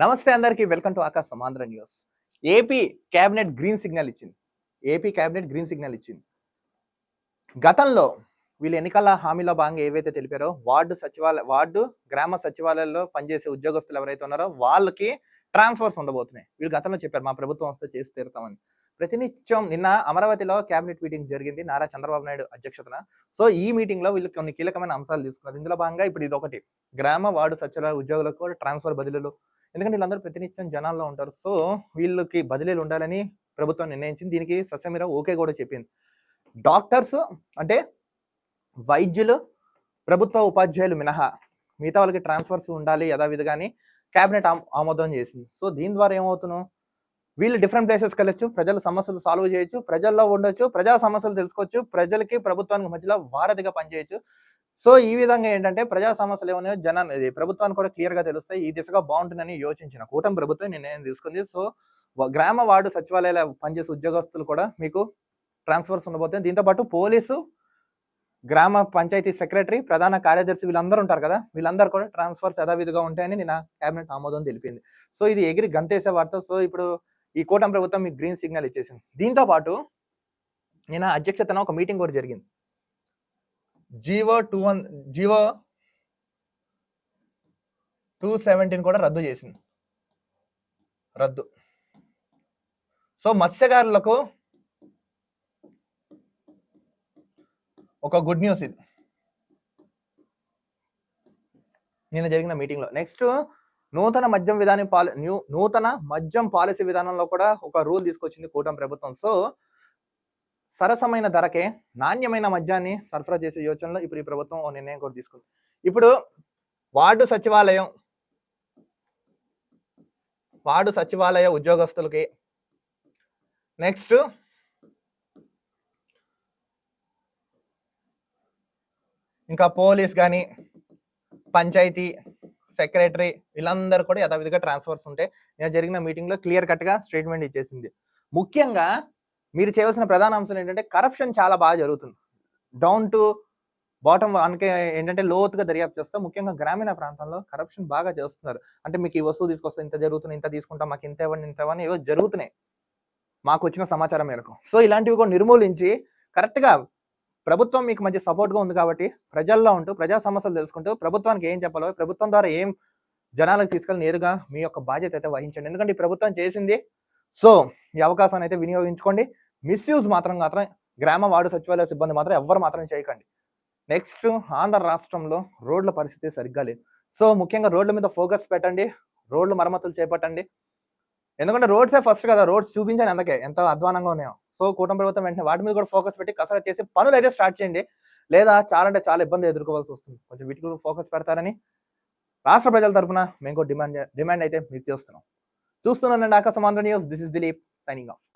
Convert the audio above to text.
నమస్తే అందరికీ welcome to Aakasam Andhra News. AP cabinet green signal ఇచ్చింది. ఏపీ క్యాబినెట్ గ్రీన్ సిగ్నల్ ఇచ్చింది. గతంలో వీళ్ళు ఎన్నికల హామీలో భాగంగా ఏవైతే తెలిపారో వార్డు సచివాలయ వార్డు గ్రామ సచివాలయాల్లో పనిచేసే ఉద్యోగస్తులు ఎవరైతే ఉన్నారో వాళ్ళకి ట్రాన్స్ఫర్స్ ఉండబోతున్నాయి. వీళ్ళు గతంలో చెప్పారు మా ప్రభుత్వం వస్తే చేసి తీరుతామని. ప్రతినిత్యం నిన్న అమరావతిలో కేబినెట్ మీటింగ్ జరిగింది. నారా చంద్రబాబు నాయుడు అధ్యక్షతన. సో ఈ మీటింగ్లో వీళ్ళు కొన్ని కీలకమైన అంశాలు తీసుకున్నారు. ఇందులో భాగంగా ఇప్పుడు ఇది ఒకటి. గ్రామ వార్డు సచివాలయ ఉద్యోగులకు ట్రాన్స్ఫర్ బదిలీలు. ఎందుకంటే వీళ్ళందరూ ప్రతినిత్యం జనాల్లో ఉంటారు. సో వీళ్ళకి బదిలీలు ఉండాలని ప్రభుత్వం నిర్ణయించింది. దీనికి సస్యమీర ఓకే కూడా చెప్పింది. డాక్టర్స్ అంటే వైద్యులు ప్రభుత్వ ఉపాధ్యాయులు మినహా మిగతా వాళ్ళకి ట్రాన్స్ఫర్స్ ఉండాలి యథావిధిగాని క్యాబినెట్ ఆమోదం చేసింది. సో దీని ద్వారా ఏమవుతున్నాం? వీళ్ళు డిఫరెంట్ ప్లేసెస్కి వెళ్ళొచ్చు ప్రజల సమస్యలు సాల్వ్ చేయొచ్చు ప్రజల్లో ఉండొచ్చు ప్రజా సమస్యలు తెలుసుకోవచ్చు ప్రజలకి ప్రభుత్వానికి మధ్యలో వారధిగా పనిచేయచ్చు. సో ఈ విధంగా ఏంటంటే ప్రజా సమస్యలు ఏమన్నాయో జనాన్ని ఇది ప్రభుత్వానికి కూడా క్లియర్గా తెలుస్తాయి ఈ దిశగా బాగుంటుందని యోచించిన కూటమి ప్రభుత్వం నిర్ణయం తీసుకుంది. సో గ్రామ వార్డు సచివాలయాల పనిచేసే ఉద్యోగస్తులు కూడా మీకు ట్రాన్స్ఫర్స్ ఉండబోతుంది దీంతో పాటు పోలీసు గ్రామ పంచాయతీ సెక్రటరీ ప్రధాన కార్యదర్శి వీళ్ళందరూ ఉంటారు కదా వీళ్ళందరూ కూడా ట్రాన్స్ఫర్స్ యథావిధిగా ఉంటాయని నిన్న కేబినెట్ ఆమోదం తెలిపింది. సో ఇది ఎగిరి గంతేసే వార్త. సో ఇప్పుడు ఈ కూటమి ప్రభుత్వం మీకు గ్రీన్ సిగ్నల్ ఇచ్చేసింది. దీంతో పాటు నేను అధ్యక్షతన ఒక మీటింగ్ కూడా జరిగింది. GO two one GO two seventeen కూడా రద్దు చేసింది. రద్దు. సో మత్స్యకారులకు ఒక గుడ్ న్యూస్ ఇది. నిన్న జరిగిన మీటింగ్లో నెక్స్ట్ నూతన మద్యం విధానం పాల నూతన మద్యం పాలసీ విధానంలో కూడా ఒక రూల్ తీసుకొచ్చింది కూటమి ప్రభుత్వం. సో సరసమైన ధరకే నాణ్యమైన మద్యాన్ని సరఫరా చేసే యోచనలో ఇప్పుడు ఈ ప్రభుత్వం ఓ నిర్ణయం కూడా తీసుకుంది. ఇప్పుడు వార్డు సచివాలయం వార్డు సచివాలయ ఉద్యోగస్తులకి నెక్స్ట్ ఇంకా పోలీస్ కానీ పంచాయతీ సెక్రటరీ వీళ్ళందరూ కూడా యథావిధిగా ట్రాన్స్ఫర్స్ ఉంటాయి నేను జరిగిన మీటింగ్లో క్లియర్ కట్గా స్టేట్మెంట్ ఇచ్చేసింది. ముఖ్యంగా మీరు చేయవలసిన ప్రధాన అంశం ఏంటంటే కరప్షన్ చాలా బాగా జరుగుతుంది. డౌన్ టు బాటమ్ అనకే ఏంటంటే లోతుగా దర్యాప్తు చేస్తాం ముఖ్యంగా గ్రామీణ ప్రాంతాల్లో కరప్షన్ బాగా చేస్తున్నారు. అంటే మీకు ఈ వస్తువు తీసుకొస్తే ఇంత జరుగుతుంది ఇంత తీసుకుంటాం మాకు ఇంత ఇవ్వండి ఇంత ఇవ్వండి ఏవో జరుగుతున్నాయి. మాకు వచ్చిన సమాచారం మేరకు. సో ఇలాంటివి కూడా నిర్మూలించి కరెక్ట్గా ప్రభుత్వం మీకు మంచి సపోర్ట్గా ఉంది కాబట్టి ప్రజల్లో ఉంటూ ప్రజా సమస్యలు తెలుసుకుంటూ ప్రభుత్వానికి ఏం చెప్పాలో ప్రభుత్వం ద్వారా ఏం జనాలకు తీసుకెళ్ళి నేరుగా మీ యొక్క బాధ్యత అయితే వహించండి. ఎందుకంటే ఈ ప్రభుత్వం చేసింది సో ఈ అవకాశాన్ని అయితే వినియోగించుకోండి. మిస్యూజ్ మాత్రం మాత్రం గ్రామ వార్డు సచివాలయ సిబ్బంది మాత్రం ఎవ్వరు మాత్రం చేయకండి. నెక్స్ట్ ఆంధ్ర రాష్ట్రంలో రోడ్ల పరిస్థితి సరిగ్గా లేదు. సో ముఖ్యంగా రోడ్ల మీద ఫోకస్ పెట్టండి రోడ్లు మరమ్మతులు చేపట్టండి. ఎందుకంటే రోడ్సే ఫస్ట్ కదా రోడ్స్ చూపించాను అందుకే. ఎంత అధ్వానంగా ఉన్నాయో. సో కూటమి ప్రభుత్వం వెంటనే వాటి మీద కూడా ఫోకస్ పెట్టి కసరత్ చేసి పనులు అయితే స్టార్ట్ చేయండి. లేదా చాలా అంటే చాలా ఇబ్బంది ఎదుర్కోవాల్సి వస్తుంది. కొంచెం వీటికి ఫోకస్ పెడతారని రాష్ట్ర ప్రజల తరపున మేము డిమాండ్ డిమాండ్ అయితే మీకు చేస్తున్నాం. చూస్తున్నానండి Aakasam Andhra News. This is Dilip signing off